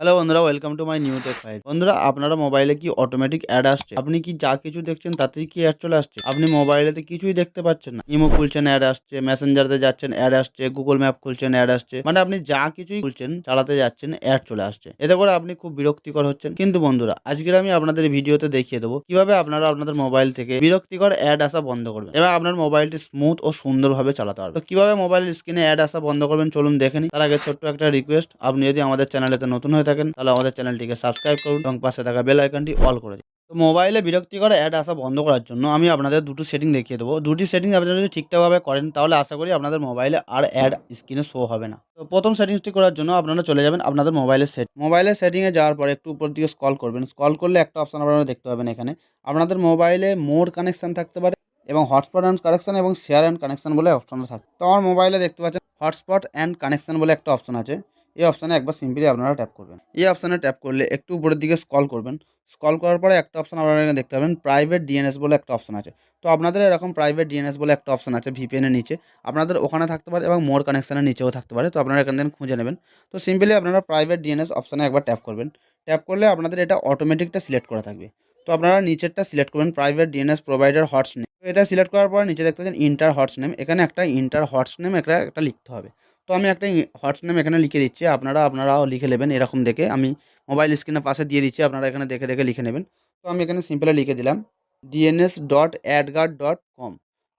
Hello বন্ধুরা welcome to my new tech file বন্ধুরা, আপনারা মোবাইলে কি অটোমেটিক অ্যাড আসছে? আপনি কি যা কিছু দেখছেন তাতেই কি অ্যাড চলে আসছে? আপনি মোবাইলেতে কিছুই দেখতে পাচ্ছেন না। ইমো খুলছেন অ্যাড আসছে মেসেঞ্জারতে যাচ্ছেন অ্যাড আসছে গুগল ম্যাপ খুলছেন অ্যাড আসছে। মানে আপনি যা কিছুই খুলছেন, চালাতে যাচ্ছেন অ্যাড চলে আসছে। এতে করে আপনি খুব বিরক্তিকর হচ্ছেন। কিন্তু বন্ধুরা, আজকের আমি আপনাদের ভিডিওতে দেখিয়ে দেবো কীভাবে আপনারা আপনাদের মোবাইল থেকে বিরক্তিকর অ্যাড আসা বন্ধ করবেন। এবং আপনার মোবাইলটি স্মুথ ও সুন্দরভাবে চালাতে পারবেন। তো কীভাবে মোবাইল স্ক্রিনে অ্যাড আসা বন্ধ করবেন চলুন দেখে নিই। তার আগে ছোট্ট একটা রিকোয়েস্ট আপনি যদি আমাদের চ্যানেলেতে নতুন হয়ে থাকেন, তাহলে আমাদের চ্যানেলটিকে সাবস্ক্রাইব করুন এবং পাশে থাকা বেল আইকনটি অল করে দিন। তো মোবাইলে বিরক্তিকর অ্যাড আসা বন্ধ করার জন্য আমি আপনাদের দুটো সেটিং দেখিয়ে দেবো। দুটি সেটিং আপনারা যদি ঠিকঠাকভাবে করেন, তাহলে আশা করি আপনাদের মোবাইলে আর অ্যাড স্ক্রিনে শো হবে না। তো প্রথম সেটিংসটি করার জন্য আপনারা চলে যাবেন আপনাদের মোবাইলের সেট মোবাইলের সেটিংয়ে যাওয়ার পরে একটু উপর দিকে স্কল করবেন। স্কল করলে একটা অপশন আপনারা দেখতে পাবেন এখানে। আপনাদের মোবাইলে মোর কানেকশান থাকতে পারে এবং হটস্পট অ্যান্ড কানেকশন এবং শেয়ার অ্যান্ড কানেকশন বলে অপশন থাকে তো আমার মোবাইলে দেখতে পাচ্ছেন হটস্পট অ্যান্ড কানেকশন বলে একটা অপশন আছে। এই অপশানে একবার সিম্পলি আপনারা ট্যাপ করবেন। এই অপশানে ট্যাপ করলে একটু উপরের দিকে স্কল করবেন। স্কল করার পরে একটা অপশান আপনারা এখানে দেখতে পাবেন প্রাইভেট ডিএনএস বলে একটা অপশান আছে। তো আপনাদের এরকম প্রাইভেট ডিএনএস বলে একটা অপশান আছে ভিপিএনের নিচে। আপনাদের ওখানে থাকতে পারে এবং মোর কানেকশানের নিচেও থাকতে পারে। তো আপনারা এখান থেকে খুঁজে নেবেন। তো সিম্পলি আপনারা প্রাইভেট ডিএনএস অপশানে একবার ট্যাপ করবেন। ট্যাপ করলে আপনাদের এটা অটোমেটিকটা সিলেক্ট করা থাকবে। তো আপনারা নিচেরটা সিলেক্ট করবেন প্রাইভেট ডিএনএস প্রোভাইডার হটস নেম তো এটা সিলেক্ট করার পর নিচে দেখতে পাচ্ছেন ইন্টার হটস নেম এখানে একটা ইন্টার হটস নেম একটা একটা লিখতে হবে। তো আমি একটা হটস নেম এখানে লিখে দিচ্ছি। আপনারা, আপনারাও লিখে নেবেন এরকম দেখে। আমি মোবাইল স্ক্রিনের পাশে দিয়ে দিচ্ছি। আপনারা এখানে দেখে দেখে লিখে নেবেন। তো আমি এখানে সিম্পলে লিখে দিলাম DNS dot AdGuard dot com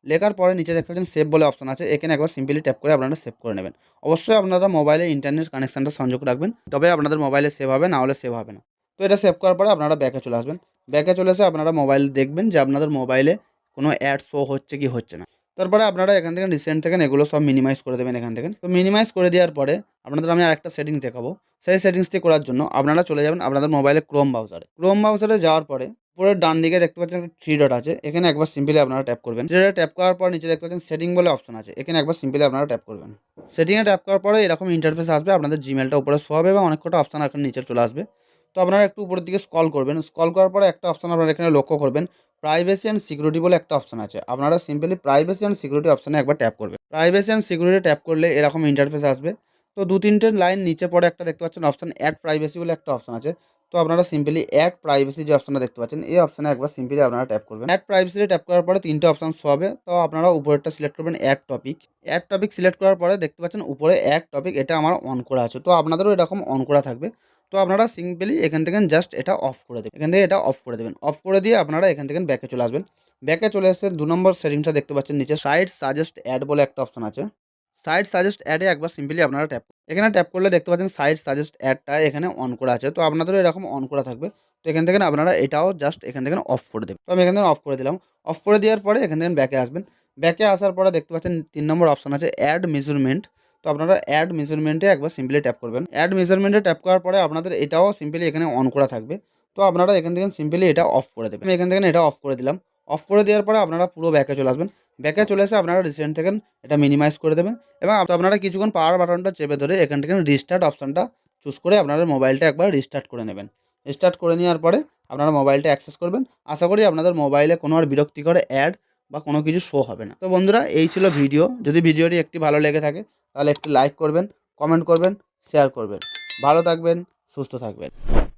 লেখার পরে নিচে দেখতে পাচ্ছেন সেভ বলে অপশন আছে। এখানে একবার সিম্পলি ট্যাপ করে আপনারা সেভ করে নেবেন। অবশ্যই আপনারা মোবাইলে ইন্টারনেট কানেকশানটা সংযোগ রাখবেন। তবে আপনাদের মোবাইলে সেভ হবে, না হলে সেভ হবে না। তো এটা সেভ করার পরে আপনারা ব্যাকে চলে আসবেন। ব্যাকে চলে এসে আপনারা মোবাইল দেখবেন যে আপনাদের মোবাইলে কোনো অ্যাড শো হচ্ছে কি হচ্ছে না। তারপরে আপনারা এখান থেকে রিসেন্ট থেকে এগুলো সব মিনিমাইজ করে দেবেন এখান থেকে। তো মিনিমাইজ করে দেওয়ার পরে আপনাদের আমি আরেকটা সেটিংস দেখাবো। সেই সেটিংসটি করার জন্য আপনারা চলে যাবেন আপনাদের মোবাইলে ক্রোম ব্রাউজারে ক্রোম ব্রাউজারে যাওয়ার পরে উপরে ডান দিকে দেখতে পাচ্ছেন একটা থ্রি ডট আছে। এখানে একবার সিম্পলি আপনারা ট্যাপ করবেন। থ্রি ট্যাপ করার পর নিচে দেখতে পাচ্ছেন সেটিং বলে অপশন আছে। এখানে একবার সিম্পলি আপনারা ট্যাপ করবেন। সেটিংয়ে ট্যাপ করার পরে এরকম ইন্টারফেস আসবে। আপনাদের জিমেলটা উপরে শো হবে এবং অনেক কটা অপশন এখানে নিচে চলে আসবে। তো আপনারা একটু উপরের দিকে স্কল করবেন। স্কল করার পরে একটা অপশন আপনারা এখানে লক্ষ্য করবেন। প্রাইভেসি অ্যান্ড সিকিউরিটি বলে একটা অপশন আছে। আপনারা সিম্পলি প্রাইভেসি অ্যান্ড সিকিউরিটি অপশানে একবার ট্যাপ করবে প্রাইভেসি অ্যান্ড সিকিউরিটি ট্যাপ করলে এরকম ইন্টারফেস আসবে। তো দু তিনটে লাইন নিচে পড়ে একটা দেখতে পাচ্ছেন অপশান অ্যাড প্রাইভেসি বলে একটা অপশন আছে। তো আপনারা সিম্পলি অ্যাড প্রাইভেসি যে অপশনটা দেখতে পাচ্ছেন, এই অপশানে একবার সিম্পলি আপনারা ট্যাপ করবেন। অ্যাড প্রাইভেসি ট্যাপ করার পরে তিনটে অপশান হবে। তো আপনারা উপরেরটা সিলেক্ট করবেন ad topic ad topic select করার পরে দেখতে পাচ্ছেন উপরে অ্যাড টপিক এটা আমার অন করা আছে। তো আপনাদেরও এরকম অন করা থাকবে। তো আপনারা সিম্পলি এখান থেকে জাস্ট এটা অফ করে দেবেন। এখান থেকে এটা অফ করে দেবেন। অফ করে দিয়ে আপনারা এখান থেকে ব্যাকে চলে আসবেন। ব্যাকে চলে এসে দু নম্বর সেটিংসটা দেখতে পাচ্ছেন, নিচে সাইড সাজেস্ট অ্যাড বলে একটা অপশন আছে। সাইড সাজেস্ট অ্যাডে একবার সিম্পলি আপনারা ট্যাপ এখানে ট্যাপ করলে দেখতে পাচ্ছেন সাইড সাজেস্ট অ্যাডটা এখানে অন করা আছে। তো আপনাদেরও এরকম অন করা থাকবে। তো এখান থেকে আপনারা এটাও জাস্ট এখান থেকে অফ করে দেবেন। তো আমি এখান থেকে অফ করে দিলাম। অফ করে দেওয়ার পরে এখান থেকে ব্যাকে আসবেন। ব্যাকে আসার পরে দেখতে পাচ্ছেন তিন নম্বর অপশন আছে অ্যাড মেজারমেন্ট তো আপনারা অ্যাড মেজারমেন্টে একবার সিম্পলি ট্যাপ করবেন। অ্যাড মেজারমেন্টে ট্যাপ করার পরে আপনাদের এটাও সিম্পলি এখানে অন করা থাকবে। তো আপনারা এখান থেকে সিম্পলি এটা অফ করে দেবেন। আমি এখান থেকে এটা অফ করে দিলাম। অফ করে দেওয়ার পরে আপনারা পুরো ব্যাকে চলে আসবেন। ব্যাকে চলে এসে আপনারা রিসেন্ট থেকে এটা মিনিমাইজ করে দেবেন এবং আপনারা কিছুক্ষণ পাওয়ার বাটনটা চেপে ধরে এখান থেকে রিস্টার্ট অপশানটা চুজ করে আপনাদের মোবাইলটা একবার রিস্টার্ট করে নেবেন। রিস্টার্ট করে নেওয়ার পরে আপনারা মোবাইলটা অ্যাক্সেস করবেন। আশা করি আপনাদের মোবাইলে কোনো আর বিরক্তিকর অ্যাড বা কোনো কিছু শো হবে না। তো বন্ধুরা, এই ছিল ভিডিও যদি ভিডিওটি একটি ভালো লেগে থাকে, তাহলে একটি লাইক করবেন কমেন্ট করবেন শেয়ার করবেন। ভালো থাকবেন, সুস্থ থাকবেন।